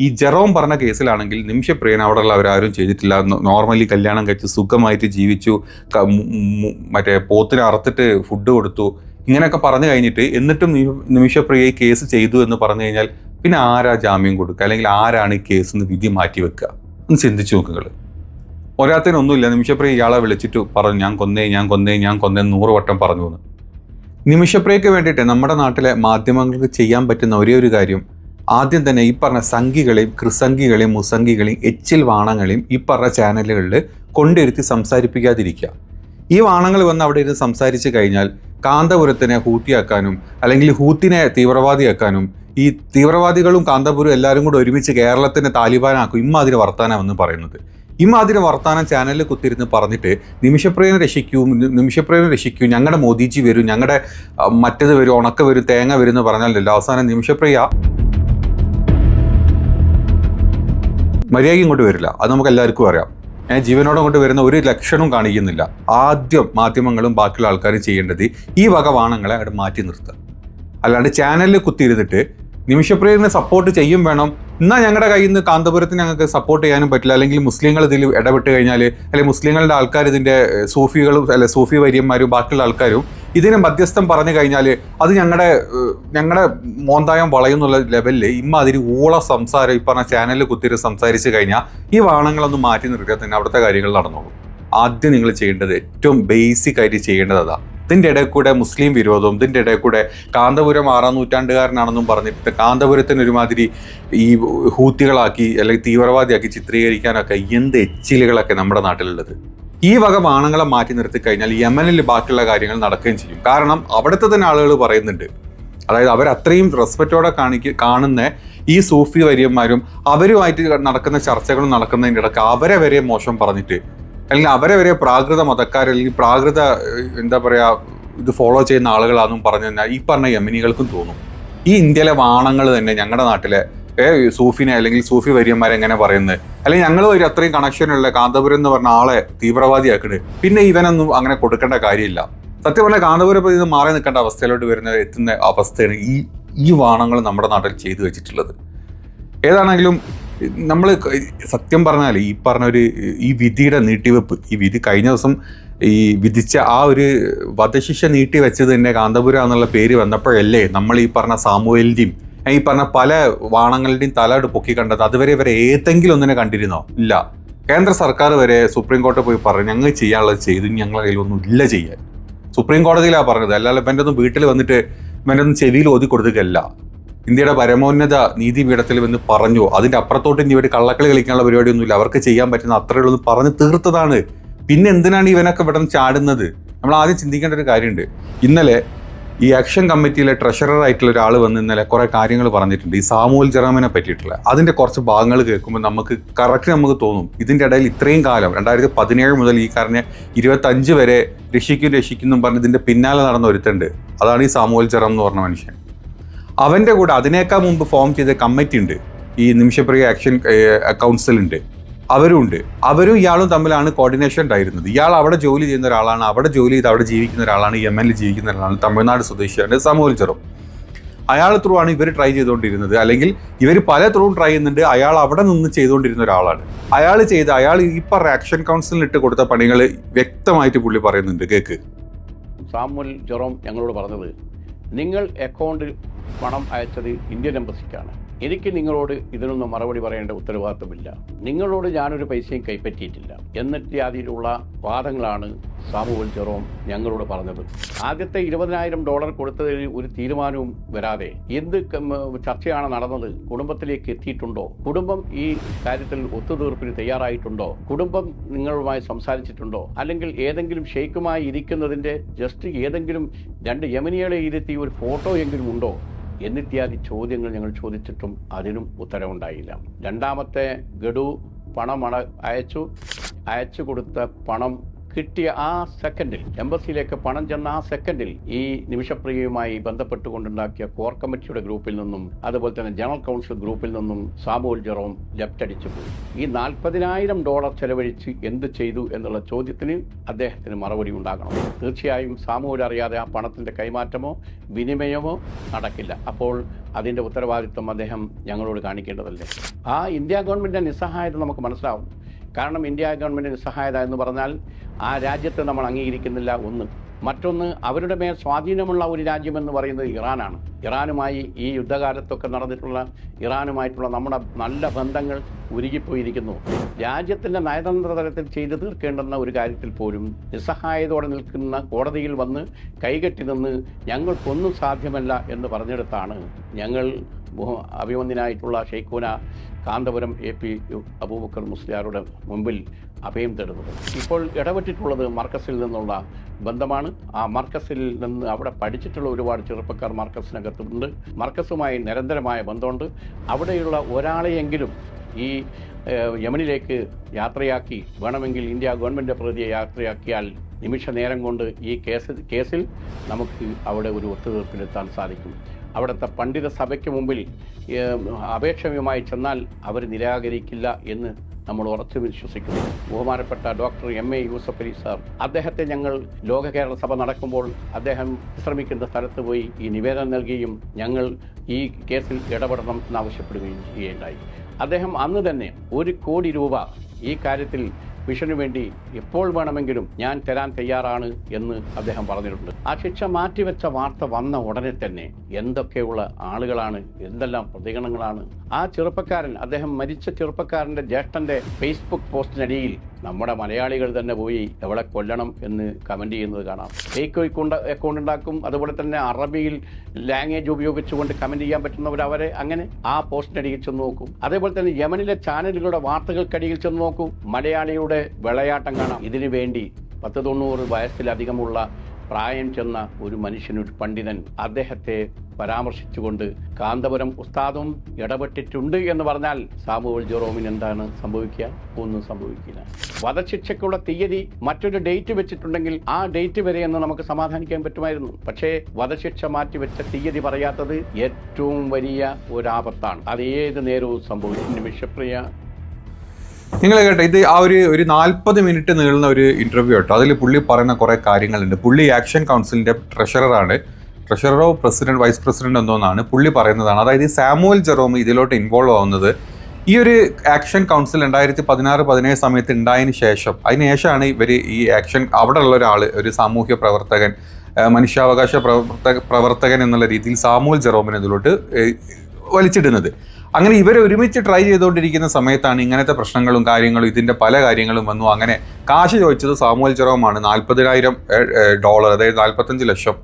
ഈ ജെറോം പറഞ്ഞ കേസിലാണെങ്കിൽ നിമിഷപ്രിയൻ അവരാരും ചെയ്തിട്ടില്ല. നോർമലി കല്യാണം കഴിച്ച് സുഖമായിട്ട് ജീവിച്ചു മറ്റേ പോത്തിനെ അറുത്തിട്ട് ഫുഡ് കൊടുത്തു. ഇങ്ങനെയൊക്കെ പറഞ്ഞു കഴിഞ്ഞിട്ട് എന്നിട്ടും നിമി- നിമിഷപ്രിയ കേസ് ചെയ്തു എന്ന് പറഞ്ഞു കഴിഞ്ഞാൽ പിന്നെ ആരാ ജാമ്യം കൊടുക്കുക? അല്ലെങ്കിൽ ആരാണ് ഈ കേസ് എന്ന് വിധി മാറ്റി വെക്കുക? ഒന്ന് ചിന്തിച്ചു നോക്കുക ഒരാത്തിനൊന്നുമില്ല. നിമിഷപ്രിയ ഇയാളെ വിളിച്ചിട്ട് പറഞ്ഞു ഞാൻ കൊന്നേ ഞാൻ കൊന്നേ ഞാൻ കൊന്നേ നൂറ് വട്ടം പറഞ്ഞു എന്ന്. നിമിഷപ്രിയക്ക് വേണ്ടിയിട്ട് നമ്മുടെ നാട്ടിലെ മാധ്യമങ്ങൾക്ക് ചെയ്യാൻ പറ്റുന്ന ഒരേ ഒരു കാര്യം ആദ്യം തന്നെ ഈ പറഞ്ഞ സംഘികളെയും കൃസംഘികളെയും മുസംഘികളെയും എച്ചിൽ വാണങ്ങളെയും ഈ പറഞ്ഞ ചാനലുകളിൽ കൊണ്ടിരുത്തി സംസാരിപ്പിക്കാതിരിക്കുക. ഈ വാണങ്ങൾ വന്ന് അവിടെ ഇരുന്ന് സംസാരിച്ച് കഴിഞ്ഞാൽ കാന്തപുരത്തിനെ ഹൂത്തിയാക്കാനും അല്ലെങ്കിൽ ഹൂത്തിനെ തീവ്രവാദിയാക്കാനും ഈ തീവ്രവാദികളും കാന്തപുരം എല്ലാവരും കൂടെ ഒരുമിച്ച് കേരളത്തിനെ താലിബാനാക്കും. ഇമ്മാതിരി വർത്താനമെന്ന് പറയുന്നത്. ഇമ്മാതിരി വർത്താനം ചാനലിൽ കുത്തിരുന്ന് പറഞ്ഞിട്ട് നിമിഷപ്രിയനെ രക്ഷിക്കൂ നിമിഷപ്രിയനെ രക്ഷിക്കൂ ഞങ്ങളുടെ മോദിജി വരും ഞങ്ങളുടെ മറ്റത് വരും ഉണക്ക വരും തേങ്ങ വരും എന്ന് പറഞ്ഞാലല്ലോ? അവസാനം നിമിഷപ്രിയ മര്യാദ ഇങ്ങോട്ട് വരില്ല. അത് നമുക്ക് എല്ലാവർക്കും അറിയാം. ഞാൻ ജീവനോടെ കൊണ്ട് വരുന്ന ഒരു ലക്ഷണവും കാണിക്കുന്നില്ല. ആദ്യം മാധ്യമങ്ങളും ബാക്കിയുള്ള ആൾക്കാരും ചെയ്യേണ്ടത് ഈ വക വാണങ്ങളെ അവിടെ മാറ്റി നിർത്തുക. അല്ലാണ്ട് ചാനലിൽ കുത്തിയിരുന്നിട്ട് നിമിഷപ്രിയനെ സപ്പോർട്ട് ചെയ്യും വേണം. എന്നാൽ ഞങ്ങളുടെ കയ്യിൽ നിന്ന് കാന്തപുരത്തിന് ഞങ്ങൾക്ക് സപ്പോർട്ട് ചെയ്യാനും പറ്റില്ല. അല്ലെങ്കിൽ മുസ്ലിങ്ങൾ ഇതിൽ ഇടപെട്ട് കഴിഞ്ഞാൽ അല്ലെങ്കിൽ മുസ്ലിങ്ങളുടെ ആൾക്കാർ ഇതിന്റെ സൂഫികളും അല്ലെ സൂഫി വര്യന്മാരും ബാക്കിയുള്ള ആൾക്കാരും ഇതിനെ മധ്യസ്ഥം പറഞ്ഞു കഴിഞ്ഞാൽ അത് ഞങ്ങളുടെ ഞങ്ങളുടെ മോന്തായം വളയുന്നുള്ള ലെവലിൽ ഇമ്മാതിരി ഊള സംസാരം ഈ പറഞ്ഞ ചാനലിൽ കുത്തിരി സംസാരിച്ച് കഴിഞ്ഞാൽ ഈ വാണങ്ങളൊന്നും മാറ്റി നിർത്തിയാൽ തന്നെ അവിടുത്തെ കാര്യങ്ങൾ നടന്നോളൂ. ആദ്യം നിങ്ങൾ ചെയ്യേണ്ടത് ഏറ്റവും ബേസിക് ആയിട്ട് ചെയ്യേണ്ടത് അതാ. ഇതിന്റെ ഇടയിൽ കൂടെ മുസ്ലിം വിരോധവും ഇതിന്റെ ഇടയിൽ കൂടെ കാന്തപുരം ആറാം നൂറ്റാണ്ടുകാരനാണെന്നും പറഞ്ഞിട്ട് കാന്തപുരത്തിന് ഒരുമാതിരി ഈ ഹൂത്തികളാക്കി അല്ലെങ്കിൽ തീവ്രവാദിയാക്കി ചിത്രീകരിക്കാനൊക്കെ എന്ത് എച്ചിലുകളൊക്കെ നമ്മുടെ നാട്ടിലുള്ളത്? ഈ വക വാണങ്ങളെ മാറ്റി നിർത്തി കഴിഞ്ഞാൽ യമനിൽ ബാക്കിയുള്ള കാര്യങ്ങൾ നടക്കുകയും ചെയ്യും. കാരണം അവിടുത്തെ തന്നെ ആളുകൾ പറയുന്നുണ്ട്. അതായത് അവർ അത്രയും റെസ്പെക്റ്റോടെ കാണിക്ക കാണുന്ന ഈ സൂഫി വര്യന്മാരും അവരുമായിട്ട് നടക്കുന്ന ചർച്ചകളും നടക്കുന്നതിന്റെ ഇടയ്ക്ക് അവരെ വരെ മോശം പറഞ്ഞിട്ട് അല്ലെങ്കിൽ അവരെ വരെ പ്രാകൃത മതക്കാർ അല്ലെങ്കിൽ പ്രാകൃത എന്താ പറയുക ഇത് ഫോളോ ചെയ്യുന്ന ആളുകളാണെന്നും പറഞ്ഞു കഴിഞ്ഞാൽ ഈ പറഞ്ഞ യമിനികൾക്കും തോന്നും. ഈ ഇന്ത്യയിലെ വാണങ്ങൾ തന്നെ ഞങ്ങളുടെ നാട്ടിലെ സൂഫിനെ അല്ലെങ്കിൽ സൂഫി വര്യന്മാരെ എങ്ങനെ പറയുന്നത് അല്ലെങ്കിൽ ഞങ്ങൾ ഒരു അത്രയും കണക്ഷനുള്ള കാന്തപുരം എന്ന് പറഞ്ഞ ആളെ തീവ്രവാദിയാക്കണ്. പിന്നെ ഇവനൊന്നും അങ്ങനെ കൊടുക്കേണ്ട കാര്യമില്ല. സത്യം പറഞ്ഞാൽ കാന്തപുരം ഇത് മാറി നിൽക്കേണ്ട അവസ്ഥയിലോട്ട് വരുന്ന എത്തുന്ന അവസ്ഥയാണ് ഈ ഈ വാണങ്ങൾ നമ്മുടെ നാട്ടിൽ ചെയ്തു വെച്ചിട്ടുള്ളത്. ഏതാണെങ്കിലും നമ്മൾ സത്യം പറഞ്ഞാൽ ഈ പറഞ്ഞ ഒരു ഈ വിധിയുടെ നീട്ടിവെപ്പ് ഈ വിധി കഴിഞ്ഞ ദിവസം ഈ വിധിച്ച ആ ഒരു വധശിക്ഷ നീട്ടി വെച്ചത് തന്നെ കാന്തപുരം എന്നുള്ള പേര് വന്നപ്പോഴല്ലേ നമ്മൾ ഈ പറഞ്ഞ സാമൂഹലിന്റെയും ഈ പറഞ്ഞ പല വാണങ്ങളുടെയും തലയോട് പൊക്കി കണ്ടത് അതുവരെ ഇവരെ ഏതെങ്കിലും ഒന്നിനെ കണ്ടിരുന്നോ? ഇല്ല. കേന്ദ്ര സർക്കാർ വരെ സുപ്രീം കോടതി പോയി പറഞ്ഞു ഞങ്ങൾ ചെയ്യാനുള്ളത് ചെയ്തു ഞങ്ങളുടെ കയ്യിലൊന്നും ഇല്ല ചെയ്യാൻ. സുപ്രീം കോടതിയിലാണ് പറഞ്ഞത്. അല്ലാതെ ഇവന്റെ ഒന്നും വീട്ടിൽ വന്നിട്ട് ഇവന്റെ ഒന്നും ചെവിയിൽ ഓതി കൊടുക്കുകയല്ല. ഇന്ത്യയുടെ പരമോന്നത നീതിപീഠത്തിൽ വന്ന് പറഞ്ഞു. അതിന്റെ അപ്പുറത്തോട്ട് ഇനി ഇവർ കള്ളക്കളി കളിക്കാനുള്ള പരിപാടിയൊന്നുമില്ല. അവർക്ക് ചെയ്യാൻ പറ്റുന്ന അത്രയുള്ളത് പറഞ്ഞ് തീർത്തതാണ്. പിന്നെ എന്തിനാണ് ഇവനൊക്കെ ഇവിടെ ചാടുന്നത്? നമ്മൾ ആദ്യം ചിന്തിക്കേണ്ട ഒരു കാര്യമുണ്ട്. ഇന്നലെ ഈ ആക്ഷൻ കമ്മിറ്റിയിലെ ട്രഷറർ ആയിട്ടുള്ള ഒരാൾ വന്ന് ഇന്നലെ കുറെ കാര്യങ്ങൾ പറഞ്ഞിട്ടുണ്ട്. ഈ സാമൂൽ ജറാമിനെ പറ്റിയിട്ടുള്ള. അതിന്റെ കുറച്ച് ഭാഗങ്ങൾ കേൾക്കുമ്പോൾ നമുക്ക് കറക്റ്റ് നമുക്ക് തോന്നും. ഇതിന്റെ ഇടയിൽ ഇത്രയും കാലം രണ്ടായിരത്തി പതിനേഴ് മുതൽ ഈ കാരനെ ഇരുപത്തഞ്ച് വരെ രക്ഷിക്കും രക്ഷിക്കും പറഞ്ഞ് ഇതിന്റെ പിന്നാലെ നടന്ന ഒരുത്തുണ്ട് അതാണ് ഈ സാമൂൽ ജറാം എന്ന് പറഞ്ഞ മനുഷ്യൻ. അവന്റെ കൂടെ അതിനേക്കാൾ മുമ്പ് ഫോം ചെയ്ത കമ്മിറ്റി ഉണ്ട്. ഈ നിമിഷപ്രിയ ആക്ഷൻ കൗൺസിൽ ഉണ്ട്. അവരും ഉണ്ട് അവരും ഇയാളും തമ്മിലാണ് കോർഡിനേഷൻ ഉണ്ടായിരുന്നത്. ഇയാൾ അവിടെ ജോലി ചെയ്യുന്ന ഒരാളാണ് അവിടെ ജോലി ചെയ്ത് അവിടെ ജീവിക്കുന്ന ഒരാളാണ് യമനിൽ ജീവിക്കുന്ന ഒരാളാണ് തമിഴ്നാട് സ്വദേശിയാണ് സമൂഹൽ ചെറും അയാൾ ത്രൂ ആണ് ഇവർ ട്രൈ ചെയ്തുകൊണ്ടിരുന്നത്. അല്ലെങ്കിൽ ഇവർ പല ത്രൂവും ട്രൈ ചെയ്യുന്നുണ്ട്. അയാൾ അവിടെ നിന്ന് ചെയ്തുകൊണ്ടിരുന്ന ഒരാളാണ്. അയാൾ ചെയ്ത് അയാൾ പറഞ്ഞ ആക്ഷൻ കൗൺസിലിൽ ഇട്ട് കൊടുത്ത പണികൾ വ്യക്തമായിട്ട് പുള്ളി പറയുന്നുണ്ട്. കേക്ക്. സാമുൽ ജെറോം ഞങ്ങളോട് പറഞ്ഞത് നിങ്ങൾ അക്കൗണ്ടിൽ പണം അയച്ചത് ഇന്ത്യൻ എംബസിക്കാണ്. എനിക്ക് നിങ്ങളോട് ഇതിനൊന്നും മറുപടി പറയേണ്ട ഉത്തരവാദിത്വമില്ല നിങ്ങളോട് ഞാനൊരു പൈസയും കൈപ്പറ്റിയിട്ടില്ല. എന്നിത്യാദിയിലുള്ള വാദങ്ങളാണ് സാമുവൽ ജെറോം ഞങ്ങളോട് പറഞ്ഞത്. ആദ്യത്തെ ഇരുപതിനായിരം ഡോളർ കൊടുത്തതിൽ ഒരു തീരുമാനവും വരാതെ എന്ത് ചർച്ചയാണ് നടന്നത്? കുടുംബത്തിലേക്ക് എത്തിയിട്ടുണ്ടോ? കുടുംബം ഈ കാര്യത്തിൽ ഒത്തുതീർപ്പിന് തയ്യാറായിട്ടുണ്ടോ? കുടുംബം നിങ്ങളുമായി സംസാരിച്ചിട്ടുണ്ടോ? അല്ലെങ്കിൽ ഏതെങ്കിലും ഷെയ്ക്കുമായി ഇരിക്കുന്നതിന്റെ ജസ്റ്റ് ഏതെങ്കിലും രണ്ട് യമനികളെ ഇരുത്തി ഒരു ഫോട്ടോ എങ്കിലും ഉണ്ടോ? എന്നിത്യാദി ചോദ്യങ്ങൾ ഞങ്ങൾ ചോദിച്ചിട്ടും അതിനും ഉത്തരവുണ്ടായില്ല. രണ്ടാമത്തെ ഗഡു പണം അയച്ചു. അയച്ചു കൊടുത്ത പണം കിട്ടിയ ആ സെക്കൻഡിൽ എംബസിയിലേക്ക് പണം ചെന്ന ആ സെക്കൻഡിൽ ഈ നിമിഷപ്രിയയുമായി ബന്ധപ്പെട്ടുകൊണ്ടുണ്ടാക്കിയ കോർ കമ്മിറ്റിയുടെ ഗ്രൂപ്പിൽ നിന്നും അതുപോലെ തന്നെ ജനറൽ കൗൺസിൽ ഗ്രൂപ്പിൽ നിന്നും സാമുവൽ ജെറോം ലെഫ്റ്റ് അടിച്ചു പോയി. ഈ നാൽപ്പതിനായിരം ഡോളർ ചെലവഴിച്ച് എന്ത് ചെയ്തു എന്നുള്ള ചോദ്യത്തിന് അദ്ദേഹത്തിന് മറുപടി ഉണ്ടാകണം. തീർച്ചയായും സാമൂൽ അറിയാതെ ആ പണത്തിന്റെ കൈമാറ്റമോ വിനിമയമോ നടക്കില്ല. അപ്പോൾ അതിന്റെ ഉത്തരവാദിത്വം അദ്ദേഹം ഞങ്ങളോട് കാണിക്കേണ്ടതല്ലേ? ആ ഇന്ത്യ ഗവൺമെന്റിന്റെ നിസ്സഹായത നമുക്ക് മനസ്സിലാവും കാരണം ഇന്ത്യ ഗവൺമെന്റിന്റെ നിസ്സഹായത എന്ന് പറഞ്ഞാൽ ആ രാജ്യത്തെ നമ്മൾ അംഗീകരിക്കുന്നില്ല. ഒന്ന് മറ്റൊന്ന് അവരുടെ മേൽ സ്വാധീനമുള്ള ഒരു രാജ്യമെന്ന് പറയുന്നത് ഇറാനാണ്. ഇറാനുമായി ഈ യുദ്ധകാലത്തൊക്കെ നടന്നിട്ടുള്ള ഇറാനുമായിട്ടുള്ള നമ്മുടെ നല്ല ബന്ധങ്ങൾ ഉരുകിപ്പോയിരിക്കുന്നു. രാജ്യത്തിന്റെ നയതന്ത്ര തലത്തിൽ ചെയ്തു തീർക്കേണ്ടുന്ന ഒരു കാര്യത്തിൽ പോലും നിസ്സഹായതോടെ നിൽക്കുന്ന കോടതിയിൽ വന്ന് കൈകെട്ടി നിന്ന് ഞങ്ങൾക്കൊന്നും സാധ്യമല്ല എന്ന് പറഞ്ഞെടുത്താണ് ഞങ്ങൾ അഭിമന്യനായിട്ടുള്ള ഷെയ്ഖൂന കാന്തപുരം എ പി അബൂബക്കർ മുസ്ലിയാരുടെ മുമ്പിൽ അഭയം തേടുന്നത്. ഇപ്പോൾ ഇടപെട്ടിട്ടുള്ളത് മർക്കസിൽ നിന്നുള്ള ബന്ധമാണ്. ആ മർക്കസിൽ നിന്ന് അവിടെ പഠിച്ചിട്ടുള്ള ഒരുപാട് ചെറുപ്പക്കാർ മർക്കസിനകത്തുണ്ട്. മർക്കസുമായി നിരന്തരമായ ബന്ധമുണ്ട്. അവിടെയുള്ള ഒരാളെയെങ്കിലും ഈ യമനിലേക്ക് യാത്രയാക്കി വേണമെങ്കിൽ ഇന്ത്യ ഗവൺമെന്റ് പ്രതിയെ യാത്രയാക്കിയാൽ നിമിഷ നേരം കൊണ്ട് ഈ കേസ് കേസിൽ നമുക്ക് അവിടെ ഒരു ഒത്തുതീർപ്പിലെത്താൻ സാധിക്കും. അവിടുത്തെ പണ്ഡിത സഭയ്ക്ക് മുമ്പിൽ അപേക്ഷയുമായി ചെന്നാൽ അവർ നിരാകരിക്കില്ല എന്ന് നമ്മൾ ഉറച്ചു വിശ്വസിക്കുന്നു. ബഹുമാനപ്പെട്ട doctor M A Yusuff Ali sir അദ്ദേഹത്തെ ഞങ്ങൾ ലോക കേരള സഭ നടക്കുമ്പോൾ അദ്ദേഹം വിശ്രമിക്കുന്ന സ്ഥലത്ത് പോയി ഈ നിവേദനം നൽകുകയും ഞങ്ങൾ ഈ കേസിൽ ഇടപെടണം എന്നാവശ്യപ്പെടുകയും ചെയ്യുകയുണ്ടായി. അദ്ദേഹം അന്ന് തന്നെ ഒരു കോടി രൂപ ഈ കാര്യത്തിൽ മിഷനു വേണ്ടി എപ്പോൾ വേണമെങ്കിലും ഞാൻ തരാൻ തയ്യാറാണ് എന്ന് അദ്ദേഹം പറഞ്ഞിട്ടുണ്ട്. ആ ശിക്ഷ മാറ്റിവെച്ച വാർത്ത വന്ന ഉടനെ തന്നെ എന്തൊക്കെയുള്ള ആളുകളാണ് എന്തെല്ലാം പ്രതികരണങ്ങളാണ്. ആ ചെറുപ്പക്കാരൻ അദ്ദേഹം മരിച്ച ചെറുപ്പക്കാരന്റെ ജ്യേഷ്ഠന്റെ ഫേസ്ബുക്ക് പോസ്റ്റിനടിയിൽ നമ്മുടെ മലയാളികൾ തന്നെ പോയി എവിടെ കൊല്ലണം എന്ന് കമന്റ് ചെയ്യുന്നത് കാണാം. ഫേക്ക് അക്കൗണ്ട് അക്കൗണ്ട് ഉണ്ടാക്കും. അതുപോലെ തന്നെ അറബിയിൽ ലാംഗ്വേജ് ഉപയോഗിച്ചുകൊണ്ട് കമന്റ് ചെയ്യാൻ പറ്റുന്നവർ അവരെ അങ്ങനെ ആ പോസ്റ്റിനടിയിൽ ചെന്ന് നോക്കും. അതേപോലെ തന്നെ യമനിലെ ചാനലുകളുടെ വാർത്തകൾക്കടിയിൽ ചെന്ന് നോക്കും. മലയാളിയുടെ വിളയാട്ടം കാണാം. ഇതിനു വേണ്ടി പത്ത് തൊണ്ണൂറ് വയസ്സിലധികമുള്ള പ്രായം ചെന്ന ഒരു മനുഷ്യനൊരു പണ്ഡിതൻ അദ്ദേഹത്തെ പരാമർശിച്ചുകൊണ്ട് കാന്തപുരം ഉസ്താദും ഇടപെട്ടിട്ടുണ്ട് എന്ന് പറഞ്ഞാൽ സാമുവൽ ജെറോമിന് എന്താണ് സംഭവിക്കുക? ഒന്നും സംഭവിക്കില്ല. വധശിക്ഷയ്ക്കുള്ള തീയതി മറ്റൊരു ഡേറ്റ് വെച്ചിട്ടുണ്ടെങ്കിൽ ആ ഡേറ്റ് വരെ എന്ന് നമുക്ക് സമാധാനിക്കാൻ പറ്റുമായിരുന്നു. പക്ഷേ വധശിക്ഷ മാറ്റിവെച്ച തീയതി പറയാത്തത് ഏറ്റവും വലിയ ഒരാപത്താണ്. അത് ഏത് നേരവും സംഭവിക്കും. നിമിഷപ്രിയ നിങ്ങൾ കേട്ടോ ഇത് ആ ഒരു ഒരു നാൽപ്പത് മിനിറ്റ് നീളുന്ന ഒരു ഇന്റർവ്യൂ കേട്ടോ. അതിൽ പുള്ളി പറയുന്ന കുറേ കാര്യങ്ങളുണ്ട്. പുള്ളി ആക്ഷൻ കൗൺസിലിന്റെ ട്രഷററാണ് ട്രഷററോ പ്രസിഡന്റ് വൈസ് പ്രസിഡന്റ് എന്തോന്നാണ് പുള്ളി പറയുന്നതാണ്. അതായത് സാമുവൽ ജെറോം ഇതിലോട്ട് ഇൻവോൾവ് ആവുന്നത് ഈ ഒരു ആക്ഷൻ കൗൺസിൽ രണ്ടായിരത്തി പതിനാറ് പതിനേഴ് സമയത്ത് ഉണ്ടായതിനു ശേഷം അതിനുശേഷമാണ് ഇവർ ഈ ആക്ഷൻ അവിടെ ഉള്ള ഒരാൾ ഒരു സാമൂഹ്യ പ്രവർത്തകൻ മനുഷ്യാവകാശ പ്രവർത്തക പ്രവർത്തകൻ എന്നുള്ള രീതിയിൽ സാമുവൽ ജെറോമിനെ ഇതിലോട്ട് വലിച്ചിടുന്നത്. അങ്ങനെ ഇവരെ ഒരുമിച്ച് ട്രൈ ചെയ്തുകൊണ്ടിരിക്കുന്ന സമയത്താണ് ഇങ്ങനത്തെ പ്രശ്നങ്ങളും കാര്യങ്ങളും ഇതിന്റെ പല കാര്യങ്ങളും വന്നു. അങ്ങനെ കാശ് ചോദിച്ചത് സാമൂഹ്യ ചെറവുമാണ് നാൽപ്പതിനായിരം ഡോളർ അതായത് നാൽപ്പത്തഞ്ച് ലക്ഷം.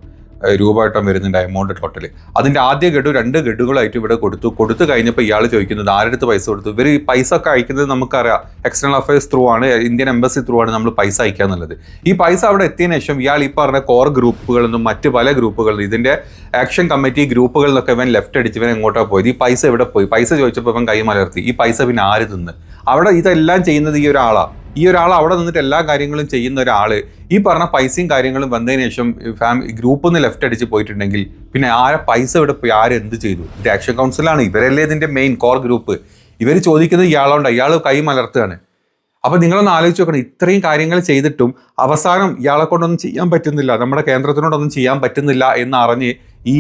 ഏഹ്, രൂപ ആയിട്ടും വരുന്നുണ്ട് എമൗണ്ട് ടോട്ടൽ അതിന്റെ ആദ്യ ഗഡു രണ്ട് ഗഡുകളായിട്ട് ഇവിടെ കൊടുത്തു. കൊടുത്തു കഴിഞ്ഞപ്പോൾ ഇയാൾ ചോദിക്കുന്നത് ആരടുത്ത് പൈസ കൊടുത്തു? ഇവർ ഈ പൈസ ഒക്കെ അയക്കുന്നത് നമുക്കറിയാം. എക്സ്റ്റേണൽ അഫയേഴ്സ് ത്രൂ ആണ് ഇന്ത്യൻ എംബസി ത്രൂ ആണ് നമ്മൾ പൈസ അയക്കുക എന്നുള്ളത്. ഈ പൈസ അവിടെ എത്തിയതിനു ശേഷം ഇയാൾ ഈ പറഞ്ഞ കോർ ഗ്രൂപ്പുകളിൽ നിന്നും മറ്റ് പല ഗ്രൂപ്പുകളിൽ ഇതിന്റെ ആക്ഷൻ കമ്മിറ്റി ഗ്രൂപ്പുകളിൽ നിന്നൊക്കെ ഇവൻ ലെഫ്റ്റ് അടിച്ച് ഇവൻ എങ്ങോട്ടാ പോയത്? ഈ പൈസ എവിടെ പോയി? പൈസ ചോദിച്ചപ്പോൾ ഇവൻ കൈ മലർത്തി. ഈ പൈസ പിന്നെ ആര് തിന്ന്? അവിടെ ഇതെല്ലാം ചെയ്യുന്നത് ഈ ഒരാളാ. ഈ ഒരാൾ അവിടെ നിന്നിട്ട് എല്ലാ കാര്യങ്ങളും ചെയ്യുന്ന ഒരാൾ ഈ പറഞ്ഞ പൈസയും കാര്യങ്ങളും വന്നതിന് ശേഷം ഫാമിലി ഗ്രൂപ്പിൽ നിന്ന് ലെഫ്റ്റ് അടിച്ച് പോയിട്ടുണ്ടെങ്കിൽ പിന്നെ ആരെ പൈസ ഇവിടെ പോയി ആര് എന്ത് ചെയ്തു? ഇത് ആക്ഷൻ കൗൺസിലാണ് ഇവരല്ലേ ഇതിന്റെ മെയിൻ കോർ ഗ്രൂപ്പ് ഇവർ ചോദിക്കുന്നത് ഇയാളുണ്ട് ഇയാൾ കൈ മലർത്തുകയാണ്. അപ്പോൾ നിങ്ങളൊന്ന് ആലോചിച്ച് നോക്കണം ഇത്രയും കാര്യങ്ങൾ ചെയ്തിട്ടും അവസാനം ഇയാളെ കൊണ്ടൊന്നും ചെയ്യാൻ പറ്റുന്നില്ല നമ്മുടെ കേന്ദ്രത്തിനോടൊന്നും ചെയ്യാൻ പറ്റുന്നില്ല എന്ന് അറിഞ്ഞ് ഈ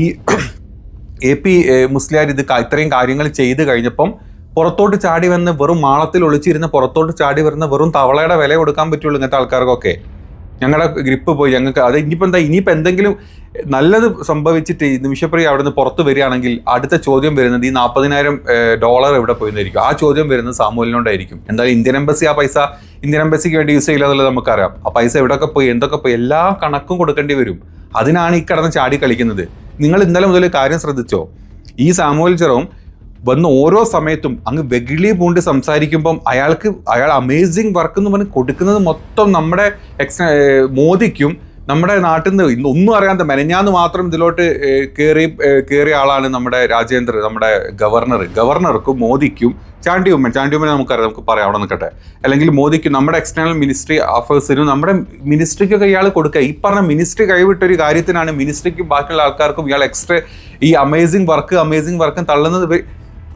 എ പി മുസ്ലിയാർ ഇത് ഇത്രയും കാര്യങ്ങൾ ചെയ്ത് കഴിഞ്ഞപ്പം പുറത്തോട്ട് ചാടി വന്ന് വെറും മാളത്തിൽ ഒളിച്ചിരുന്ന് പുറത്തോട്ട് ചാടി വരുന്ന വെറും തവളയുടെ വില കൊടുക്കാൻ പറ്റുള്ളൂ ഇങ്ങനത്തെ ആൾക്കാർക്കൊക്കെ. ഞങ്ങളുടെ ഗ്രിപ്പ് പോയി ഞങ്ങൾക്ക് അത് ഇനിയിപ്പോൾ എന്താ ഇനിയിപ്പോൾ എന്തെങ്കിലും നല്ലത് സംഭവിച്ചിട്ട് ഈ അവിടെ നിന്ന് പുറത്ത് വരികയാണെങ്കിൽ അടുത്ത ചോദ്യം വരുന്നത് ഈ നാൽപ്പതിനായിരം ഡോളർ എവിടെ പോയെന്നായിരിക്കും ആ ചോദ്യം വരുന്നത് സാമൂലിനോണ്ടായിരിക്കും എന്തായാലും ഇന്ത്യൻ എംബസി ആ പൈസ ഇന്ത്യൻ എംബസിക്ക് വേണ്ടി യൂസ് ചെയ്യില്ല എന്നുള്ളത് നമുക്കറിയാം. ആ പൈസ എവിടെയൊക്കെ പോയി എന്തൊക്കെ പോയി എല്ലാ കണക്കും കൊടുക്കേണ്ടി വരും. അതിനാണ് ഈ കടന്ന് ചാടി കളിക്കുന്നത്. നിങ്ങൾ ഇന്നലെ മുതൽ കാര്യം ശ്രദ്ധിച്ചോ? ഈ സാമുവൽ ചെറോം വന്ന് ഓരോ സമയത്തും അങ്ങ് വെകിളി പൂണ്ട് സംസാരിക്കുമ്പം അയാൾക്ക് അയാൾ അമേസിങ് വർക്ക് എന്ന് പറഞ്ഞ് കൊടുക്കുന്നത് മൊത്തം നമ്മുടെ എക്സ് മോദിക്കും നമ്മുടെ നാട്ടിൽ നിന്ന് ഇന്ന് ഒന്നും അറിയാത്ത മെനഞ്ഞാന്ന് മാത്രം ഇതിലോട്ട് കയറി കയറിയ ആളാണ് നമ്മുടെ രാജേന്ദ്ര നമ്മുടെ ഗവർണർ. ഗവർണർക്കും മോദിക്കും ചാണ്ടി ഉമ്മൻ. ചാണ്ടി ഉമ്മനെ നമുക്കറിയാം. നമുക്ക് പറയാം. അവിടെ നിൽക്കട്ടെ. അല്ലെങ്കിൽ മോദിക്ക് നമ്മുടെ എക്സ്റ്റേണൽ മിനിസ്ട്രി അഫേഴ്സിനും നമ്മുടെ മിനിസ്ട്രിക്കൊക്കെ ഇയാൾ കൊടുക്കുക. ഈ പറഞ്ഞ മിനിസ്ട്രി കൈവിട്ട ഒരു കാര്യത്തിനാണ് മിനിസ്ട്രിക്കും ബാക്കിയുള്ള ആൾക്കാർക്കും ഇയാൾ എക്സ്ട്രാ ഈ അമേസിങ് വർക്ക് അമേസിങ് വർക്കും തള്ളുന്നത്.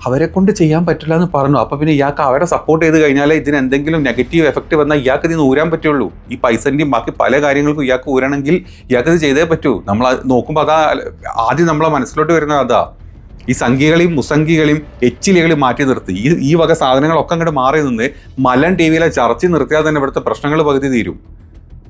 അവരെ കൊണ്ട് ചെയ്യാൻ പറ്റില്ല എന്ന് പറഞ്ഞു. അപ്പൊ പിന്നെ ഇയാൾക്ക് അവരെ സപ്പോർട്ട് ചെയ്ത് കഴിഞ്ഞാൽ ഇതിന് എന്തെങ്കിലും നെഗറ്റീവ് എഫക്റ്റ് വന്നാൽ ഇയാൾക്ക് ഇതിന് ഊരാൻ പറ്റുള്ളൂ. ഈ പൈസന്റെയും ബാക്കി പല കാര്യങ്ങൾക്കും ഇയാൾക്ക് ഊരണമെങ്കിൽ ഇയാൾക്ക് ഇത് ചെയ്തേ പറ്റൂ. നമ്മൾ നോക്കുമ്പോൾ അതാ ആദ്യം നമ്മളെ മനസ്സിലോട്ട് വരുന്നത് അതാ. ഈ സംഖ്യകളെയും മുസംഖികളെയും എച്ചിലികളെയും മാറ്റി നിർത്തി. ഈ ഈ വക സാധനങ്ങളൊക്കെ അങ്ങോട്ട് മാറി നിന്ന് മലൻ ടി വിയിലെ ചർച്ച നിർത്തിയാൽ തന്നെ ഇവിടുത്തെ പ്രശ്നങ്ങൾ പകുതി തീരും.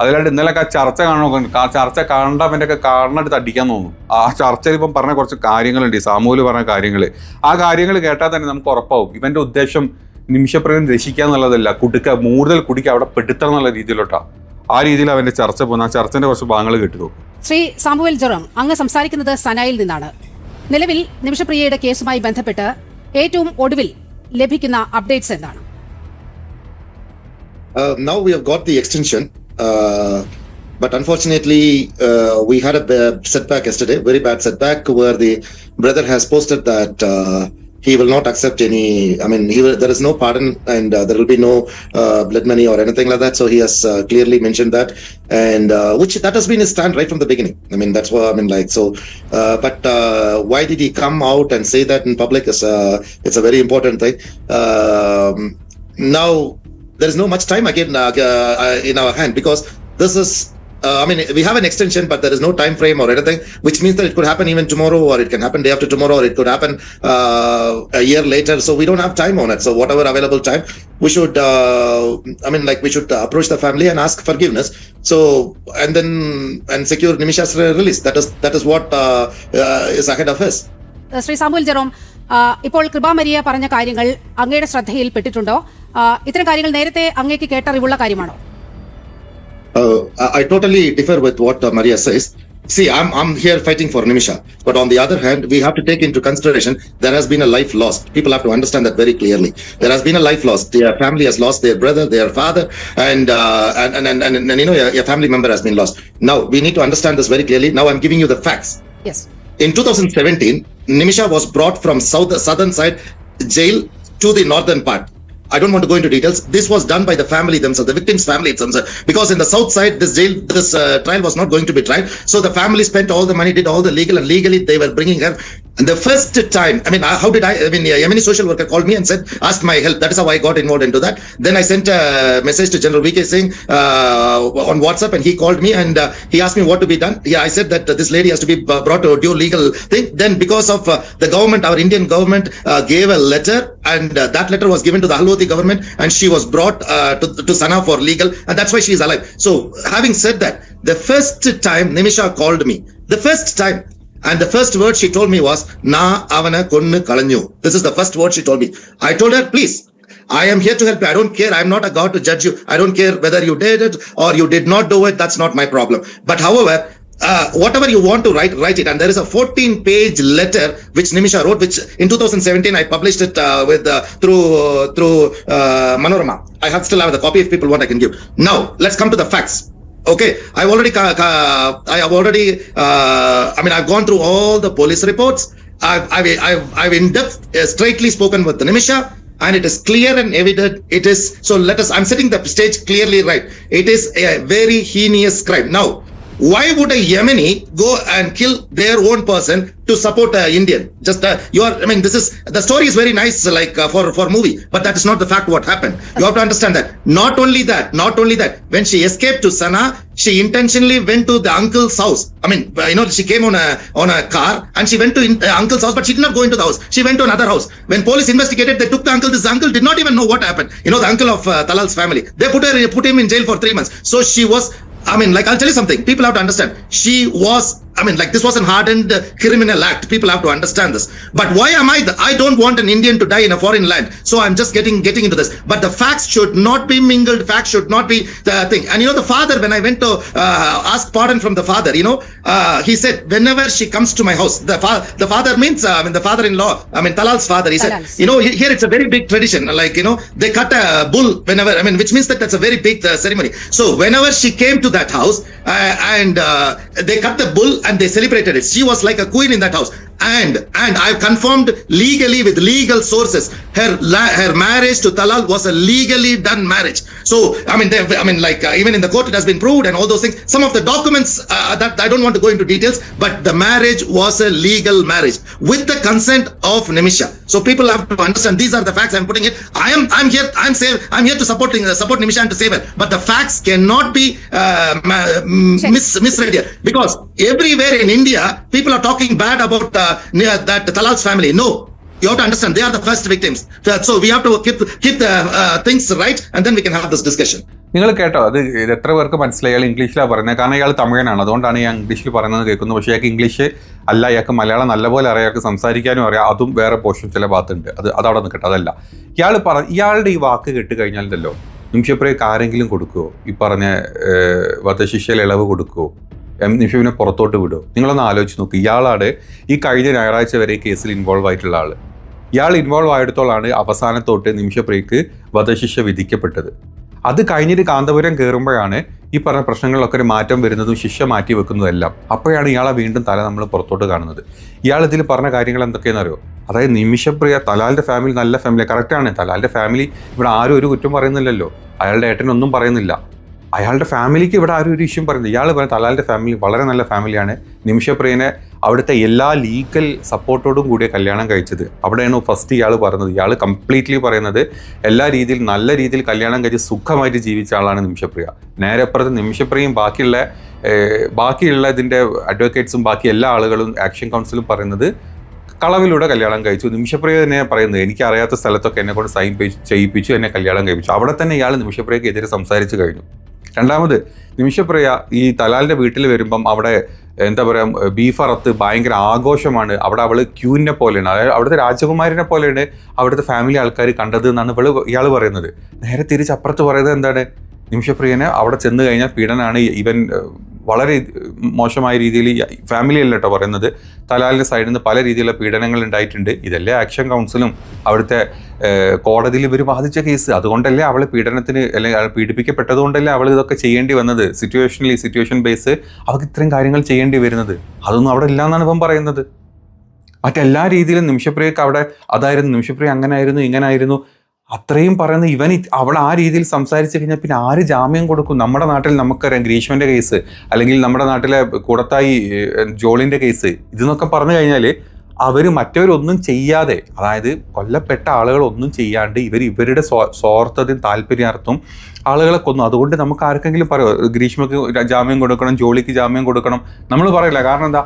അതിലാണ്ട് ഇന്നലെയൊക്കെ ആ ചർച്ച കാണോ ആ ചർച്ച കാണേണ്ടവന്റെ ഒക്കെ കാണെടുത്ത് അടിക്കാൻ തോന്നും. ആ ചർച്ചയിൽ ഇപ്പം പറഞ്ഞ കുറച്ച് കാര്യങ്ങളുണ്ട്. ഈ സാമൂഹിക പറഞ്ഞ കാര്യങ്ങൾ. ആ കാര്യങ്ങൾ കേട്ടാൽ തന്നെ നമുക്ക് ഉറപ്പാവും. ഇവന്റെ ഉദ്ദേശം നിമിഷപ്രകൃതി രക്ഷിക്കുക എന്നുള്ളതല്ല. കുടുക്ക കൂടുതൽ കുടിക്കുക അവിടെ പെടുത്തണം എന്നുള്ള രീതിയിലോട്ടാണ് ആ രീതിയിൽ അവന്റെ ചർച്ച പോകുന്ന. ആ ചർച്ചന്റെ കുറച്ച് ഭാഗങ്ങൾ കേട്ടു നോക്കും. ശ്രീ സാമുവൽ ജെറോം അങ്ങ് സംസാരിക്കുന്നത് സനായിൽ നിന്നാണ്. നിലവിൽ നിമിഷപ്രിയയുടെ കേസുമായി ബന്ധപ്പെട്ട് ഏറ്റവും ഒടുവിൽ ലഭിക്കുന്ന അപ്ഡേറ്റ്സ് എന്താണ്? Uh, now we have got the extension, uh, but unfortunately, uh, we had a setback yesterday, very bad setback, where the brother has posted that uh, he will not accept any. I mean, will, there is no pardon, and uh, there will be no uh, blood money or anything like that. So he has uh, clearly mentioned that, and uh, which that has been his stand right from the beginning. I mean, that's what I mean. Like so, uh, but uh, why did he come out and say that in public? Is uh, it's a very important thing. Um, now there is no much time again uh, uh, uh, in our hand because this is uh, I mean, we have an extension, but there is no time frame or anything, which means that it could happen even tomorrow, or it can happen day after tomorrow, or it could happen uh, a year later. So we don't have time on it. So whatever available time, we should, uh, I mean, like we should approach the family and ask forgiveness. So and then and secure Nimishas release. That is that is what is ahead of us. Sri Samuel Jerome. ഇപ്പോൾ കൃപാമരിയ പറഞ്ഞ കാര്യങ്ങൾ അങ്ങയുടെ ശ്രദ്ധയിൽപ്പെട്ടിട്ടുണ്ടോ ആ, ഇത്തരം കാര്യങ്ങൾ നേരത്തെ അങ്ങേക്ക് കേട്ടറിവുള്ള കാര്യമാണോ Uh, totally differ with what uh, Maria says. See, I'm I'm here fighting for Nimisha, but on the other hand, we have to take into consideration there has been a life lost. People have to understand that very clearly. There has been a life lost. Their family has lost their brother, their father, and uh, and, and, and, and, you know your, your family member has been lost. Now we need to understand this very clearly. Now I'm giving you the facts. Yes In 2017, Nimisha was brought from south southern side jail to the northern part. I don't want to go into details. This was done by the family themselves, the victim's family themselves, because in the south side, this jail, this uh, trial was not going to be tried. So the family spent all the money, did all the legal, and legally they were bringing her. And the first time, I mean, uh, how did I? I mean, a Yemeni social worker called me and said, asked my help. That is how I got involved into that. Then I sent a message to General VK Singh uh, on WhatsApp, and he called me and uh, he asked me what to be done. Yeah, I said that uh, this lady has to be uh, brought to a due legal thing. Then, because of uh, the government, our Indian government gave a letter, and that letter was given to the Haloti government, and she was brought to, to Sana for legal, and that's why she is alive. So, having said that, the first time Nimisha called me, the first time. And the first word she told me was, Na avana konnu kalanyu. This is the first word she told me. I told her, please, I am here to help you. I don't care. I'm not a God to judge you. I don't care whether you did it or you did not do it. That's not my problem. But however, uh, whatever you want to write, write it. And there is a 14 page letter which Nimisha wrote, which in 2017 I published it uh, with uh, through through uh, Manorama. I have still have the copy if people want. I can give. Now let's come to the facts. Okay, I've already, I have already, uh, I mean, I've gone through all the police reports. I've, I've, I've, I've in depth, uh, straightly spoken with the Nimisha, and it is clear and evident. It is so. Let us. I'm setting the stage clearly right. It is a very heinous crime. Now, why would a Yemeni go and kill their own person to support an Indian? Just uh, you are. I mean, this is the story is very nice, like uh, for for movie, but that is not the fact. What happened? You have to understand that. Not only that. Not only that. When she escaped to Sana, she intentionally went to the uncle's house. I mean, you know, she came on a on a car and she went to in, uh, uncle's house, but she did not go into the house. She went to another house. When police investigated, they took the uncle. This uncle did not even know what happened. You know, the uncle of uh, Talal's family. They put her put him in jail for three months. So she was I mean, like, I'll tell you something. People have to understand. She was I mean, like this was an hardened uh, criminal act. People have to understand this. But why am I? The, I don't want an Indian to die in a foreign land. So I'm just getting getting into this. But the facts should not be mingled. Facts should not be the thing. And you know, the father, when I went to uh, ask pardon from the father, you know, uh, he said, whenever she comes to my house, the father, the father means, uh, I mean, the father-in-law, I mean, Talal's father. He Talal's. said, you know, here it's a very big tradition. Like you know, they cut a bull whenever. I mean, which means that that's a very big uh, ceremony. So whenever she came to that house uh, and uh, they cut the bull and they celebrated it, she was like a queen in that house. And and I've confirmed legally with legal sources her her marriage to Talal was a legally done marriage. So I mean, I mean, like uh, even in the court it has been proved and all those things. Some of the documents uh, that I don't want to go into details, but the marriage was a legal marriage with the consent of Nimisha. So people have to understand these are the facts I'm putting it. I am I'm here I'm save I'm here to supporting uh, support Nimisha and to save her. But the facts cannot be uh, mm, mis- misread here because everywhere in India people are talking bad about uh, near that Talal's family. No. You have to understand they are the first victims. So we have to keep keep the uh, things right, and then we can have this discussion. നിങ്ങൾ കേട്ടോ അത് എത്ര പേർക്ക് മനസ്സിലായി? അയാൾ ഇംഗ്ലീഷിലാണ് പറയുന്നത്. കാരണം ഇയാൾ തമിഴനാണ്. അതുകൊണ്ടാണ് ഞാൻ ഇംഗ്ലീഷിൽ പറയുന്നത് കേൾക്കുന്നത്. പക്ഷേ അയാൾക്ക് ഇംഗ്ലീഷ് അല്ല. അയാൾക്ക് മലയാളം നല്ലപോലെ അറിയാം. അയാൾക്ക് സംസാരിക്കാനും അറിയാം. അതും വേറെ പോർഷൻ ചില ഭാഗത്തുണ്ട്. അത് അതവിടെ നിൽക്കട്ടെ. അതല്ല. ഇയാൾ പറ ഇയാളുടെ ഈ വാക്ക് കേട്ട് കഴിഞ്ഞാലല്ലോ നിമിഷപ്രിയക്ക് ആരെങ്കിലും കൊടുക്കുമോ ഈ പറഞ്ഞ വധശിക്ഷയിൽ ഇളവ് കൊടുക്കുമോ എം നിമിഷവിനെ പുറത്തോട്ട് വിടുമോ നിങ്ങളൊന്ന് ആലോചിച്ച് നോക്ക്. ഇയാളാണ് ഈ കഴിഞ്ഞ ഞായറാഴ്ച വരെ കേസിൽ ഇൻവോൾവ് ആയിട്ടുള്ള ആൾ. ഇയാൾ ഇൻവോൾവ് ആയിടത്തോളാണ് അവസാനത്തോട്ട് നിമിഷപ്രിയക്ക് വധശിക്ഷ വിധിക്കപ്പെട്ടത്. അത് കഴിഞ്ഞിട്ട് കാന്തപുരം കയറുമ്പോഴാണ് ഈ പറഞ്ഞ പ്രശ്നങ്ങളിലൊക്കെ ഒരു മാറ്റം വരുന്നതും ശിക്ഷ മാറ്റി വെക്കുന്നതെല്ലാം അപ്പോഴാണ് ഇയാളെ വീണ്ടും തല നമ്മൾ പുറത്തോട്ട് കാണുന്നത്. ഇയാൾ ഇതിൽ പറഞ്ഞ കാര്യങ്ങൾ എന്തൊക്കെയാണെന്ന് അറിയോ? അതായത് നിമിഷപ്രിയ തലാലിന്റെ ഫാമിലി നല്ല ഫാമിലി കറക്റ്റാണ് തലാലിന്റെ ഫാമിലി ഇവിടെ ആരും ഒരു കുറ്റം പറയുന്നില്ലല്ലോ. അയാളുടെ ഏട്ടനൊന്നും പറയുന്നില്ല. അയാളുടെ ഫാമിലിക്ക് ഇവിടെ ആരും ഒരു ഇഷ്യൂ പറയുന്നത് ഇയാൾ പറയുന്നത് തലാലിന്റെ ഫാമിലി വളരെ നല്ല ഫാമിലിയാണ് നിമിഷപ്രിയനെ അവിടുത്തെ എല്ലാ ലീഗൽ സപ്പോർട്ടോടും കൂടിയ കല്യാണം കഴിച്ചത്. അവിടെയാണ് ഫസ്റ്റ് ഇയാൾ പറയുന്നത് ഇയാൾ കംപ്ലീറ്റ്ലി പറയുന്നത് എല്ലാ രീതിയിൽ നല്ല രീതിയിൽ കല്യാണം കഴിച്ച് സുഖമായിട്ട് ജീവിച്ച ആളാണ് നിമിഷപ്രിയ. നേരെ അപ്പുറത്ത് നിമിഷപ്രിയയും ബാക്കിയുള്ള ബാക്കിയുള്ള ഇതിന്റെ അഡ്വക്കേറ്റ്സും ബാക്കി എല്ലാ ആളുകളും ആക്ഷൻ കൗൺസിലും പറയുന്നത് കളവിലൂടെ കല്യാണം കഴിച്ചു. നിമിഷപ്രിയ തന്നെ പറയുന്നത് എനിക്ക് അറിയാത്ത സ്ഥലത്തൊക്കെ എന്നെക്കൊണ്ട് സൈൻ ചെയ്യിപ്പിച്ചു എന്നെ കല്യാണം കഴിപ്പിച്ചു. അവിടെ തന്നെ ഇയാൾ നിമിഷപ്രിയക്ക് എതിരെ സംസാരിച്ചു കഴിഞ്ഞു. രണ്ടാമത് നിമിഷപ്രിയ ഈ തലാലിന്റെ വീട്ടിൽ വരുമ്പം അവിടെ എന്താ പറയുക ബീഫറത്ത് ഭയങ്കര ആഘോഷമാണ്. അവിടെ അവൾ ക്യൂവിനെ പോലെയാണ്. അതായത് അവിടുത്തെ രാജകുമാരിനെ പോലെയാണ് അവിടുത്തെ ഫാമിലി ആൾക്കാർ കണ്ടത് എന്നാണ് ഇവൾ ഇയാൾ പറയുന്നത്. നേരെ തിരിച്ച് അപ്പുറത്ത് പറയുന്നത് എന്താണ്? നിമിഷപ്രിയനെ അവിടെ ചെന്ന് കഴിഞ്ഞാൽ പീഡനാണ് ഇവൻ വളരെ മോശമായ രീതിയിൽ ഫാമിലി അല്ല കേട്ടോ പറയുന്നത്. തലാലിന്റെ സൈഡിൽ നിന്ന് പല രീതിയിലുള്ള പീഡനങ്ങൾ ഉണ്ടായിട്ടുണ്ട്. ഇതല്ലേ ആക്ഷൻ കൗൺസിലും അവിടുത്തെ കോടതിയിൽ ഇവർ ബാധിച്ച കേസ് അതുകൊണ്ടല്ലേ അവൾ പീഡനത്തിന് അല്ലെങ്കിൽ പീഡിപ്പിക്കപ്പെട്ടതുകൊണ്ടല്ലേ അവൾ ഇതൊക്കെ ചെയ്യേണ്ടി വന്നത്? സിറ്റുവേഷനിൽ സിറ്റുവേഷൻ ബേസ് അവർക്ക് ഇത്രയും കാര്യങ്ങൾ ചെയ്യേണ്ടി വരുന്നത്. അതൊന്നും അവിടെ ഇല്ല എന്നാണ് ഇപ്പം പറയുന്നത്. മറ്റെല്ലാ രീതിയിലും നിമിഷപ്രിയക്ക് അവിടെ അതായിരുന്നു. നിമിഷപ്രിയ ഇങ്ങനെ ആയിരുന്നു അത്രയും പറയുന്ന ഇവൻ അവൾ ആ രീതിയിൽ സംസാരിച്ചു കഴിഞ്ഞാൽ പിന്നെ ആര് ജാമ്യം കൊടുക്കും? നമ്മുടെ നാട്ടിൽ നമുക്കറിയാം ഗ്രീഷ്മന്റെ കേസ് അല്ലെങ്കിൽ നമ്മുടെ നാട്ടിലെ കൂടത്തായി ജോളിന്റെ കേസ് ഇതെന്നൊക്കെ പറഞ്ഞു കഴിഞ്ഞാൽ അവർ മറ്റവരൊന്നും ചെയ്യാതെ അതായത് കൊല്ലപ്പെട്ട ആളുകൾ ഒന്നും ചെയ്യാണ്ട് ഇവർ ഇവരുടെ സ്വാ- സ്വാർത്ഥതയും താല്പര്യാർത്ഥം ആളുകളെ കൊന്നു. അതുകൊണ്ട് നമുക്ക് ആർക്കെങ്കിലും പറയാം ഗ്രീഷ്മക്ക് ജാമ്യം കൊടുക്കണം ജോളിക്ക് ജാമ്യം കൊടുക്കണം. നമ്മൾ പറയില്ല. കാരണം എന്താ?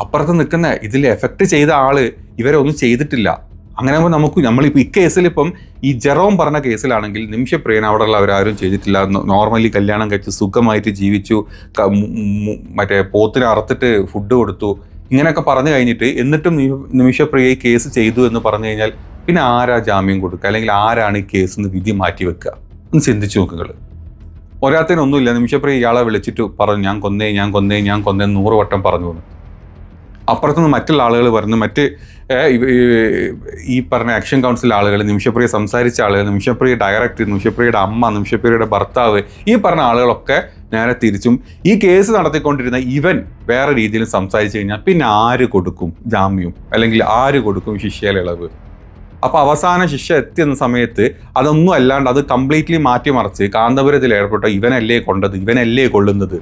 അപ്പുറത്ത് നിൽക്കുന്ന ഇതിൽ എഫക്റ്റ് ചെയ്ത ആൾ ഇവരെ ഒന്നും ചെയ്തിട്ടില്ല. അങ്ങനെ ആകുമ്പോൾ നമുക്ക് നമ്മളിപ്പോൾ കേസിൽ ഇപ്പം ഈ ജെറോം പറഞ്ഞ കേസിലാണെങ്കിൽ നിമിഷപ്രിയൻ അവിടെയുള്ള അവരാരും ചെയ്തിട്ടില്ല. നോർമലി കല്യാണം കഴിച്ച് സുഖമായിട്ട് ജീവിച്ചു മറ്റേ പോത്തിനെ അറുത്തിട്ട് ഫുഡ് കൊടുത്തു ഇങ്ങനെയൊക്കെ പറഞ്ഞു കഴിഞ്ഞിട്ട് എന്നിട്ടും നിമി- നിമിഷപ്രിയ കേസ് ചെയ്തു എന്ന് പറഞ്ഞു കഴിഞ്ഞാൽ പിന്നെ ആരാ ജാമ്യം കൊടുക്കുക? അല്ലെങ്കിൽ ആരാണ് ഈ കേസ് എന്ന് വിധി മാറ്റി വെക്കുക? ഒന്ന് ചിന്തിച്ചു നോക്കുക ഒരാത്തിനൊന്നുമില്ല. നിമിഷപ്രിയ ഇയാളെ വിളിച്ചിട്ട് പറഞ്ഞു ഞാൻ കൊന്നേ ഞാൻ കൊന്നേ ഞാൻ കൊന്നേ നൂറ് വട്ടം പറഞ്ഞു അപ്പുറത്തുനിന്ന് മറ്റുള്ള ആളുകൾ പറഞ്ഞു മറ്റ് ഈ- പറഞ്ഞ ആക്ഷൻ കൗൺസിൽ ആളുകൾ നിമിഷപ്രിയ സംസാരിച്ച ആളുകൾ നിമിഷപ്രിയ ഡയറക്ടർ നിമിഷപ്രിയയുടെ അമ്മ നിമിഷപ്രിയയുടെ ഭർത്താവ് ഈ പറഞ്ഞ ആളുകളൊക്കെ നേരെ തിരിച്ചും ഈ കേസ് നടത്തിക്കൊണ്ടിരുന്ന ഇവൻ വേറെ രീതിയിൽ സംസാരിച്ചു കഴിഞ്ഞാൽ പിന്നെ ആര് കൊടുക്കും ജാമ്യം? അല്ലെങ്കിൽ ആര് കൊടുക്കും ശിക്ഷയിലെ അപ്പോൾ അപ്പൊ അവസാന ശിക്ഷ എത്തിയെന്ന സമയത്ത് അതൊന്നും അല്ലാണ്ട് അത് കംപ്ലീറ്റ്ലി മാറ്റിമറിച്ച് കാന്തപുരത്തിൽ ഏർപ്പെട്ട ഇവനല്ലേ കൊണ്ടത് ഇവനല്ലേ കൊള്ളുന്നത്?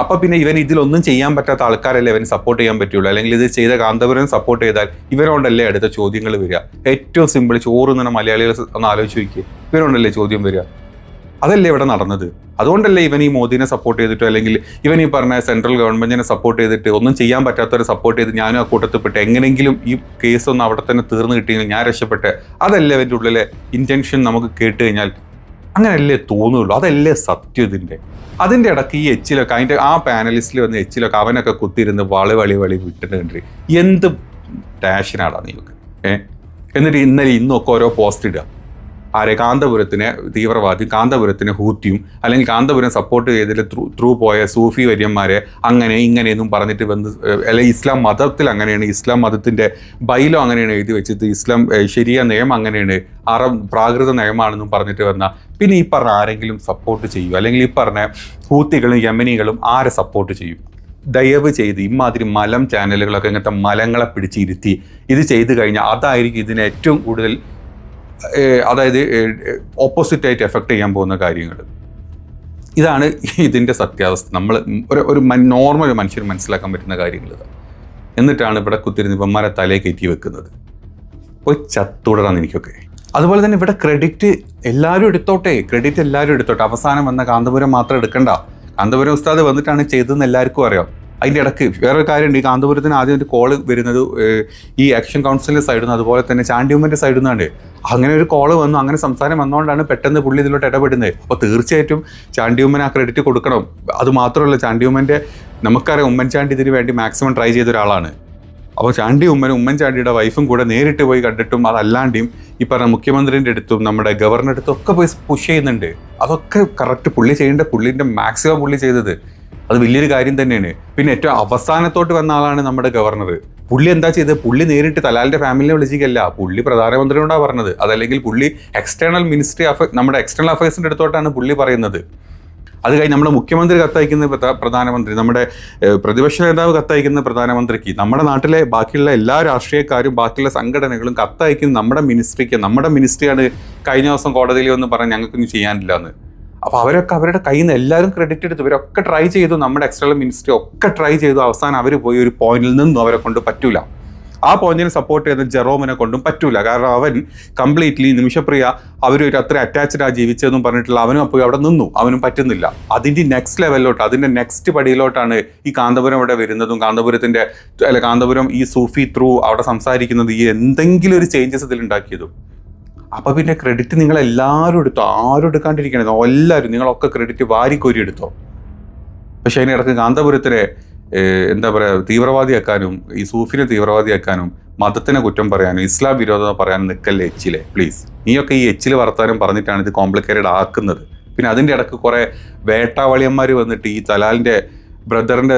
അപ്പൊ പിന്നെ ഇവൻ ഇതിലൊന്നും ചെയ്യാൻ പറ്റാത്ത ആൾക്കാരല്ലേ ഇവന് സപ്പോർട്ട് ചെയ്യാൻ പറ്റുള്ളൂ. അല്ലെങ്കിൽ ഇത് ചെയ്ത കാന്തപുരം സപ്പോർട്ട് ചെയ്താൽ ഇവരോണ്ടല്ലേ അടുത്ത ചോദ്യങ്ങൾ വരിക? ഏറ്റവും സിമ്പിൾ ചോറ് തന്നെ മലയാളികൾ ഒന്ന് ആലോചിച്ച് വയ്ക്കുക ഇവരോണ്ടല്ലേ ചോദ്യം വരിക? അതല്ലേ ഇവിടെ നടന്നത്? അതുകൊണ്ടല്ലേ ഇവൻ ഈ മോദിനെ സപ്പോർട്ട് ചെയ്തിട്ടോ അല്ലെങ്കിൽ ഇവൻ ഈ പറഞ്ഞ സെൻട്രൽ ഗവൺമെന്റിനെ സപ്പോർട്ട് ചെയ്തിട്ട് ഒന്നും ചെയ്യാൻ പറ്റാത്തവരെ സപ്പോർട്ട് ചെയ്ത് ഞാനും ആ കൂട്ടത്തിൽ പെട്ട് എങ്ങനെയെങ്കിലും ഈ കേസ് ഒന്ന് അവിടെ തന്നെ തീർന്നു കിട്ടിയെങ്കിൽ ഞാൻ രക്ഷപ്പെട്ടെ. അതല്ലേ അവന്റെ ഉള്ളിലെ ഇന്റൻഷൻ നമുക്ക് കേട്ട് കഴിഞ്ഞാൽ അങ്ങനെയല്ലേ തോന്നുള്ളൂ? അതല്ലേ സത്യം ഇതിന്റെ? അതിന്റെ ഇടയ്ക്ക് ഈ എച്ചിലൊക്കെ അതിന്റെ ആ പാനലിസ്റ്റിൽ വന്ന് എച്ചിലൊക്കെ അവനൊക്കെ കുത്തിയിരുന്ന് വളി വളി വളി വിട്ടിട്ടുണ്ട് എന്ത് ടാഷനാടാ നീക്ക് ഏ? എന്നിട്ട് ഇന്നലെ ഇന്നൊക്കെ ഓരോ പോസ്റ്റ് ഇടുക. ആരെ? കാന്തപുരത്തിനെ തീവ്രവാദി കാന്തപുരത്തിനെ ഹൂത്തിയും അല്ലെങ്കിൽ കാന്തപുരം സപ്പോർട്ട് ചെയ്തിട്ട് ത്രൂ ത്രൂ പോയ സൂഫി വര്യന്മാരെ അങ്ങനെ ഇങ്ങനെയെന്നും പറഞ്ഞിട്ട് വന്ന് അല്ലെങ്കിൽ ഇസ്ലാം മതത്തിൽ അങ്ങനെയാണ് ഇസ്ലാം മതത്തിന്റെ ബൈലോ അങ്ങനെയാണ് എഴുതി വെച്ചത് ഇസ്ലാം ശരിയ നിയമം അങ്ങനെയാണ് അറബ് പ്രാകൃത നയമാണെന്നും പറഞ്ഞിട്ട് വന്ന പിന്നെ ഈ പറഞ്ഞ ആരെങ്കിലും സപ്പോർട്ട് ചെയ്യും അല്ലെങ്കിൽ ഈ പറഞ്ഞ ഹൂത്തികളും യമനികളും ആരെ സപ്പോർട്ട് ചെയ്യും? ദയവ് ചെയ്ത് ഇമാതിരി മലം ചാനലുകളൊക്കെ ഇങ്ങനത്തെ മലങ്ങളെ പിടിച്ചിരുത്തി ഇത് ചെയ്തു കഴിഞ്ഞാൽ അതായിരിക്കും ഇതിന് ഏറ്റവും കൂടുതൽ അതായത് ഓപ്പോസിറ്റ് ആയിട്ട് എഫക്റ്റ് ചെയ്യാൻ പോകുന്ന കാര്യങ്ങൾ. ഇതാണ് ഇതിന്റെ സത്യാവസ്ഥ. നമ്മൾ ഒരു ഒരു നോർമൽ മനുഷ്യർ മനസ്സിലാക്കാൻ പറ്റുന്ന കാര്യങ്ങൾ. എന്നിട്ടാണ് ഇവിടെ കുത്തിരുന്ന് ഇവന്മാരെ കയറ്റി വെക്കുന്നത്. പോയി ചത്തുടറാന്ന് എനിക്കൊക്കെ. അതുപോലെ തന്നെ ഇവിടെ ക്രെഡിറ്റ് എല്ലാവരും എടുത്തോട്ടെ. ക്രെഡിറ്റ് എല്ലാവരും എടുത്തോട്ടെ. അവസാനം വന്ന കാന്തപുരം മാത്രം എടുക്കണ്ട. കാന്തപുരം ഉസ്താദ് വന്നിട്ടാണ് ചെയ്തതെന്ന് എല്ലാവർക്കും അറിയാം. അതിന്റെ ഇടയ്ക്ക് വേറൊരു കാര്യമുണ്ട്. ഈ കാന്തപുരത്തിന് ആദ്യം ഒരു കോൾ വരുന്നത് ഈ ആക്ഷൻ കൗൺസിലിന്റെ സൈഡിൽ നിന്ന് അതുപോലെ തന്നെ ചാണ്ടിയമ്മന്റെ സൈഡിൽ നിന്നാണ് അങ്ങനെ ഒരു കോൾ വന്നു. അങ്ങനെ സംസാരം വന്നുകൊണ്ടാണ് പെട്ടെന്ന് പുള്ളി ഇതിലോട്ട് ഇടപെടുന്നത്. അപ്പോൾ തീർച്ചയായിട്ടും ചാണ്ടിയമ്മൻ ആ ക്രെഡിറ്റ് കൊടുക്കണം. അത് മാത്രമല്ല ചാണ്ടിയമ്മന്റെ നമുക്കറിയാം ഉമ്മൻചാണ്ടി ഇതിന് വേണ്ടി മാക്സിമം ട്രൈ ചെയ്ത ഒരാളാണ്. അപ്പോൾ ചാണ്ടി ഉമ്മനും ഉമ്മൻചാണ്ടിയുടെ വൈഫും കൂടെ നേരിട്ട് പോയി കണ്ടിട്ടും അതല്ലാണ്ടിയും ഈ പറഞ്ഞ മുഖ്യമന്ത്രിന്റെ അടുത്തും നമ്മുടെ ഗവർണറുടെ അടുത്തും ഒക്കെ പോയി പുഷ് ചെയ്യുന്നുണ്ട്. അതൊക്കെ കറക്റ്റ് പുള്ളി ചെയ്യേണ്ട പുള്ളിന്റെ മാക്സിമം പുള്ളി ചെയ്തത്. അത് വലിയൊരു കാര്യം തന്നെയാണ്. പിന്നെ ഏറ്റവും അവസാനത്തോട്ട് വന്ന ആളാണ് നമ്മുടെ ഗവർണർ പുള്ളി എന്താ ചെയ്തത്? പുള്ളി നേരിട്ട് തലാലിന്റെ ഫാമിലിനെ വിളിച്ചിക്കല്ല പുള്ളി പ്രധാനമന്ത്രിയോടാണ് പറഞ്ഞത്. അതല്ലെങ്കിൽ പുള്ളി എക്സ്റ്റേണൽ മിനിസ്ട്രി നമ്മുടെ എക്സ്റ്റേണൽ അഫയേഴ്സിന്റെ അടുത്തോട്ടാണ് പുള്ളി പറയുന്നത്. അത് കഴിഞ്ഞ് നമ്മുടെ മുഖ്യമന്ത്രി കത്തയക്കുന്ന പ്രധാനമന്ത്രി നമ്മുടെ പ്രതിപക്ഷ നേതാവ് കത്തയക്കുന്ന പ്രധാനമന്ത്രിക്ക് നമ്മുടെ നാട്ടിലെ ബാക്കിയുള്ള എല്ലാ രാഷ്ട്രീയക്കാരും ബാക്കിയുള്ള സംഘടനകളും കത്തയക്കുന്ന നമ്മുടെ മിനിസ്ട്രിക്ക് നമ്മുടെ മിനിസ്ട്രിയാണ് കഴിഞ്ഞ ദിവസം കോടതിയിൽ വന്ന് പറഞ്ഞ് ഞങ്ങൾക്കൊന്നും ചെയ്യാനില്ല എന്ന് അപ്പോൾ അവരൊക്കെ അവരുടെ കയ്യിൽ നിന്ന് എല്ലാവരും ക്രെഡിറ്റ് എടുത്തു ഇവരൊക്കെ ട്രൈ ചെയ്തു. നമ്മുടെ എക്സ്റ്റേണൽ മിനിസ്ട്രി ഒക്കെ ട്രൈ ചെയ്തു. അവസാനം അവർ പോയി ഒരു പോയിന്റിൽ നിന്നും അവരെ കൊണ്ട് പറ്റൂല. ആ പോയിന്റിൽ സപ്പോർട്ട് ചെയ്ത ജെറോമിനെ കൊണ്ടും പറ്റൂല. കാരണം അവൻ കംപ്ലീറ്റ്ലി നിമിഷപ്രിയ അവരൊരു അത്ര അറ്റാച്ച്ഡ് ആ ജീവിച്ചതെന്നും പറഞ്ഞിട്ടുള്ള അവനും അപ്പോൾ അവിടെ നിന്നു. അവനും പറ്റുന്നില്ല. അതിന്റെ നെക്സ്റ്റ് ലെവലിലോട്ട് അതിന്റെ നെക്സ്റ്റ് പടിയിലോട്ടാണ് ഈ കാന്തപുരം ഇവിടെ വരുന്നതും കാന്തപുരത്തിന്റെ അല്ല കാന്തപുരം ഈ സൂഫി ത്രൂ അവിടെ സംസാരിക്കുന്നത് ഈ എന്തെങ്കിലും ഒരു ചേഞ്ചസ് ഇതിൽ ഉണ്ടാക്കിയതും അപ്പൊ പിന്നെ ക്രെഡിറ്റ് നിങ്ങൾ എല്ലാവരും എടുത്തോ? ആരും എടുക്കാണ്ടിരിക്കണോ. എല്ലാവരും നിങ്ങളൊക്കെ ക്രെഡിറ്റ് വാരിക്കോരി എടുത്തോ? പക്ഷേ അതിനിടക്ക് കാന്തപുരത്തിലെ എന്താ പറയുക തീവ്രവാദിയാക്കാനും ഈ സൂഫിനെ തീവ്രവാദിയാക്കാനും മതത്തിനെ കുറ്റം പറയാനും ഇസ്ലാം വിരോധം പറയാനും നിൽക്കല്ലേ എച്ചിലെ? പ്ലീസ് നീയൊക്കെ ഈ എച്ചിൽ വർത്താനം പറഞ്ഞിട്ടാണ് ഇത് കോംപ്ലിക്കേറ്റഡ് ആക്കുന്നത്. പിന്നെ അതിന്റെ ഇടയ്ക്ക് കുറേ വേട്ടാവളിയന്മാർ വന്നിട്ട് ഈ തലാലിന്റെ ബ്രദറിന്റെ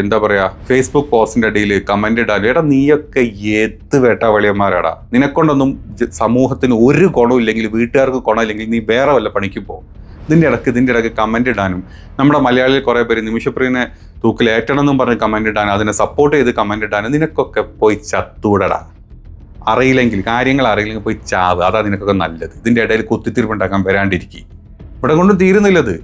എന്താ പറയാ ഫേസ്ബുക്ക് പോസ്റ്റിന്റെ അടിയിൽ കമന്റ് ഇടാൻ എടാ നീയൊക്കെ ഏത്ത് വേട്ടാവളിയന്മാരാടാ? നിനക്കൊണ്ടൊന്നും സമൂഹത്തിന് ഒരു ഗുണവും ഇല്ലെങ്കിൽ വീട്ടുകാർക്ക് ഗുണമില്ലെങ്കിൽ നീ വേറെ വല്ല പണിക്ക് പോകും ഇതിന്റെ ഇടയ്ക്ക് ഇതിന്റെ ഇടയ്ക്ക് കമന്റ് ഇടാനും. നമ്മുടെ മലയാളിയിൽ കുറേ പേര് നിമിഷപ്രിയനെ തൂക്കിലേറ്റണം എന്നും പറഞ്ഞ് കമന്റ് ഇടാനും അതിനെ സപ്പോർട്ട് ചെയ്ത് കമന്റ് ഇടാനും നിനക്കൊക്കെ പോയി ചത്തൂടടാ അറിയില്ലെങ്കിൽ കാര്യങ്ങൾ അറിയില്ലെങ്കിൽ പോയി ചാവ്. അതാ നിനക്കൊക്കെ നല്ലത്. ഇതിന്റെ ഇടയിൽ കുത്തിത്തിരിപ്പുണ്ടാക്കാൻ വരാണ്ടിരിക്കും. ഇവിടെ കൊണ്ടും തീരുന്നില്ലത്.